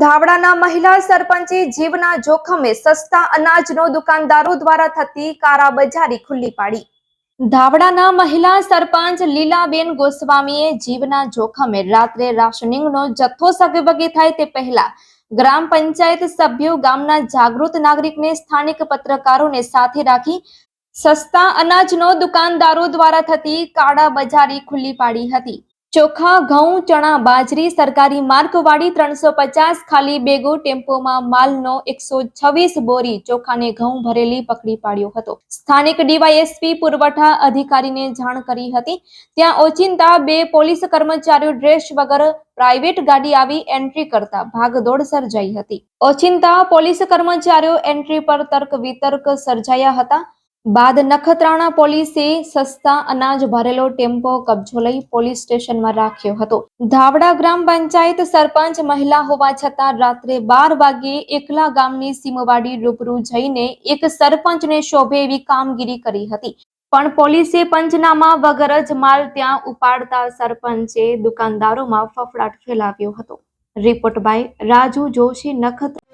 ધાવડાના મહિલા સરપંચે જીવના જોખમે સસ્તા અનાજનો દુકાનદારો દ્વારા થતી કારાબજારી ખુલ્લી પાડી. ધાવડાના મહિલા સરપંચ લીલાબેન ગોસ્વામીએ જીવના જોખમે રાત્રે રાશનિંગનો જથ્થો સગવગી થાય તે પહેલા ગ્રામ પંચાયત સભ્યો ગામના જાગૃત નાગરિકને સ્થાનિક પત્રકારોને સાથે રાખી સસ્તા અનાજનો દુકાનદારો દ્વારા થતી કાળા બજારી ખુલ્લી પાડી હતી. ચોખા, ઘઉં, ચણા, બાજરી, સરકારી માર્ગવાળી ત્રણસો પચાસ, ખાલી બેગો, ટેમ્પોમાં માલનો એકસો છવ્વીસ બોરી ચોખાને ઘઉં ભરેલી પકડી પાડ્યો હતો. સ્થાનિક ડીવાયએસપી પુરવઠા અધિકારીને જાણ કરી હતી. ત્યાં ઓચિંતા બે પોલીસ કર્મચારીઓ ડ્રેસ વગર પ્રાઇવેટ ગાડી આવી એન્ટ્રી કરતા ભાગદોડ સર્જાઈ હતી. ઓચિંતા પોલીસ કર્મચારીઓ એન્ટ્રી પર તર્ક વિતર્ક સર્જાયા હતા. બાદ નખત્રાણા પોલીસે સસ્તા અનાજ ભરેલો ટેમ્પો કબજો લઈ પોલીસ સ્ટેશનમાં રાખ્યો હતો. ધાવડા ગ્રામ પંચાયત સરપંચ મહિલા હોવા છતાં રાત્રે બાર વાગ્યે એકલા ગામની સીમવાડી રૂબરૂ જઈને એક સરપંચને શોભે એવી કામગીરી કરી હતી. પણ પોલીસે પંચનામા વગર જ માલ ત્યાં ઉપાડતા સરપંચે દુકાનદારોમાં ફફડાટ ફેલાવ્યો હતો. Report by Raju Joshi Nakhatrana.